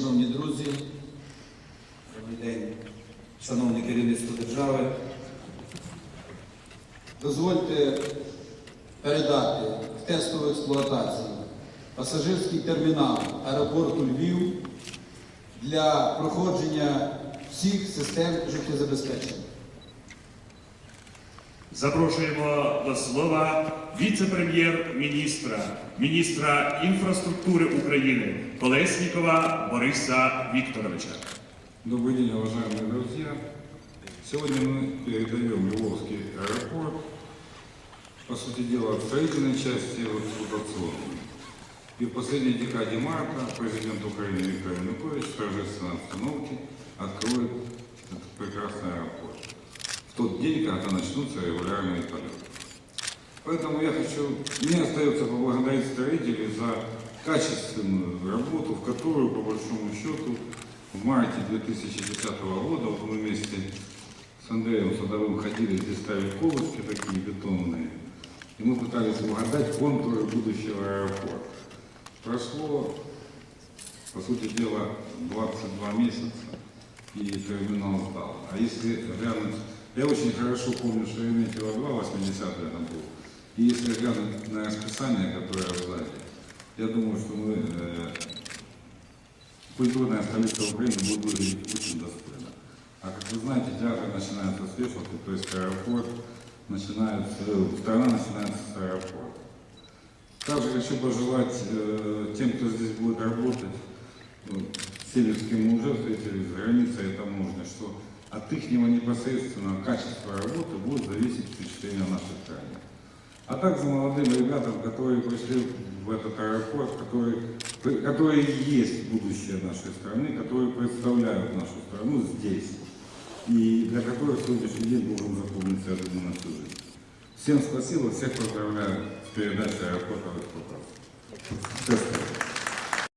Шановні друзі, добрий день, шановне керівництво держави. Дозвольте передати в тестову експлуатацію пасажирський термінал аеропорту Львів для проходження всіх систем життєзабезпечення. Запрошуємо до слова віце-прем'єр-міністра, міністра інфраструктури України Колеснікова Бориса Вікторовича. Добрый день, уважаемые друзья. Сегодня мы передаем Львовский аэропорт, по сути дела, от строительной части в эксплуатационную. И в последней декаде марта президент Украины Виктор Янукович в торжественной обстановке откроет тот день, когда начнутся регулярные полеты. Поэтому я хочу, мне остается поблагодарить строителей за качественную работу, в которую, по большому счету, в марте 2010 года вот мы вместе с Андреем Садовым ходили, здесь ставили колышки такие бетонные, и мы пытались угадать контуры будущего аэропорта. Прошло, по сути дела, 22 месяца, и терминал сдал. А если глянуть, я очень хорошо помню Шереметьево 2, 80-й это был, и если глянуть на расписание, которое сзади, я думаю, что мы э, культурная столица Украины будет выглядеть очень достойно. А как вы знаете, театр начинается с вешалки, то есть аэропорт начинается, э, страна начинается с аэропорта. Также хочу пожелать э, тем, кто здесь будет работать, все, с кем мы уже за границей и таможней, что от их непосредственного качества работы будет зависеть впечатление о нашей стране. А также молодым ребятам, которые пришли в этот аэропорт, которые, которые есть будущее нашей страны, которые представляют нашу страну здесь. И для которых сегодняшний день должен запомниться, я думаю, на всю жизнь. Всем спасибо, всех поздравляю с передачей аэропорта в. Спасибо.